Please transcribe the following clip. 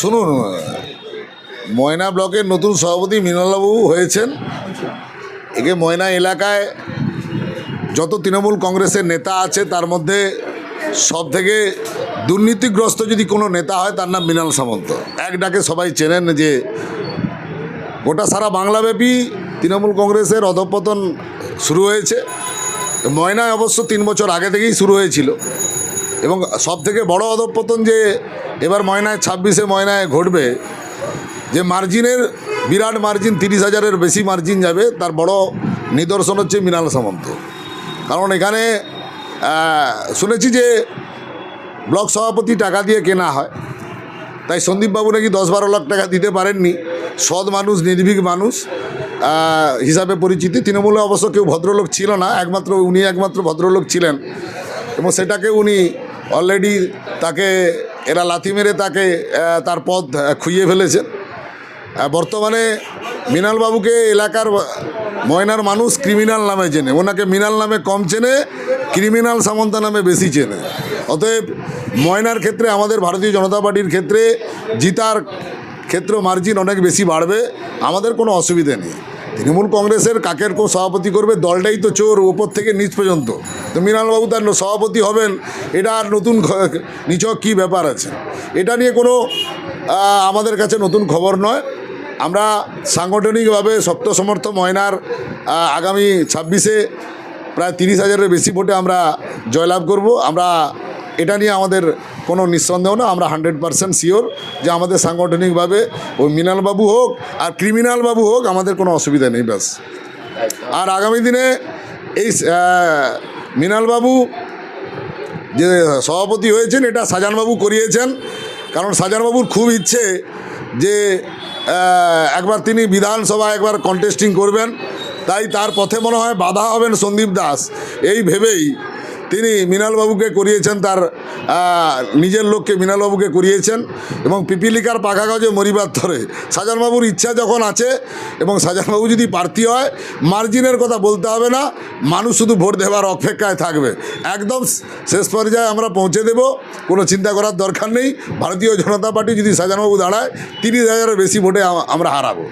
শুনুন ময়না ব্লকের নতুন সভাপতি মৃণালবাবু হয়েছেন। একে ময়না এলাকায় যত তৃণমূল কংগ্রেসের নেতা আছে, তার মধ্যে সব থেকে দুর্নীতিগ্রস্ত যদি কোনো নেতা হয়, তার নাম মৃণাল সামন্ত। এক ডাকে সবাই চেনেন যে গোটা সারা বাংলাব্যাপী তৃণমূল কংগ্রেসের অধপতন শুরু হয়েছে। ময়নায় অবশ্য তিন বছর আগে থেকেই শুরু হয়েছিল। এবং সব থেকে বড় অধপতন যে এবার ময়নায়, ছাব্বিশে ময়নায় ঘটবে, যে মার্জিনের, বিরাট মার্জিন, তিরিশ হাজারের বেশি মার্জিন যাবে, তার বড় নিদর্শন হচ্ছে মৃণাল সামন্ত। কারণ এখানে শুনেছি যে ব্লক সভাপতি টাকা দিয়ে কেনা হয়, তাই সন্দীপবাবু নাকি দশ বারো লাখ টাকা দিতে পারেননি। সৎ মানুষ, নির্ভীক মানুষ হিসাবে পরিচিতি। তৃণমূলে অবশ্য কেউ ভদ্রলোক ছিল না, একমাত্র, উনি একমাত্র ভদ্রলোক ছিলেন। এবং সেটাকে উনি অলরেডি তাকে এরা লাথি মেরে তাকে তার আহ, খুইয়ে ফেলেছেন বর্তমানে মৃণালবাবুকে এলাকার ময়নার মানুষ ক্রিমিনাল নামে চেনে। ওনাকে মৃণাল নামে কম চেনে ক্রিমিনাল সামন্ত নামে বেশি চেনে। অতএব ময়নার ক্ষেত্রে আমাদের ভারতীয় জনতা পার্টির ক্ষেত্রে জিতার ক্ষেত্রে মার্জিন অনেক বেশি বাড়বে। আমাদের কোনো অসুবিধে নেই। তৃণমূল কংগ্রেসের কাকের কো সভাপতি করবে? দলটাই তো চোর ওপর থেকে নিচ পর্যন্ত। তো মৃণালবাবু তার সভাপতি হবেন, এটা আর নতুন নিছক কী ব্যাপার আছে? এটা নিয়ে কোনো আমাদের কাছে নতুন খবর নয়। আমরা সাংগঠনিকভাবে শক্ত সমর্থ ময়নার আগামী ছাব্বিশে প্রায় তিরিশ হাজারের বেশি ভোটে আমরা জয়লাভ করব। আমরা এটা নিয়ে আমাদের কোনো নিঃসন্দেহ না আমরা হান্ড্রেড পারসেন্ট শিওর যে আমাদের সাংগঠনিকভাবে ওই মৃণালবাবু হোক আর ক্রিমিনাল বাবু হোক আমাদের কোনো অসুবিধা নেই ব্যাস। আর আগামী দিনে এই আহ, মৃণালবাবু যে সভাপতি হয়েছেন এটা সাজানবাবু করিয়েছেন। কারণ সাজানবাবুর খুব ইচ্ছে যে একবার তিনি বিধানসভায় একবার কন্টেস্টিং করবেন। তাই তার পথে মনে হয় বাধা হবেন সন্দীপ দাস। এই ভেবেই তিনি মৃণালবাবুকে করিয়েছেন, তার নিজের লোককে মৃণালবাবুকে করিয়েছেন এবং পিপিলিকার পাখা গজে মরিবার ধরে। সাজানবাবুর ইচ্ছা যখন আছে এবং সাজানবাবু যদি প্রার্থী হয়, মার্জিনের কথা বলতে হবে না, মানুষ শুধু ভোট দেওয়ার অপেক্ষায় থাকবে। একদম শেষ পর্যায়ে আমরা পৌঁছে দেব, কোনো চিন্তা করার দরকার নেই। ভারতীয় জনতা পার্টি যদি সাজানবাবু দাঁড়ায়, তিরিশ হাজারের বেশি ভোটে আমরা হারাবো।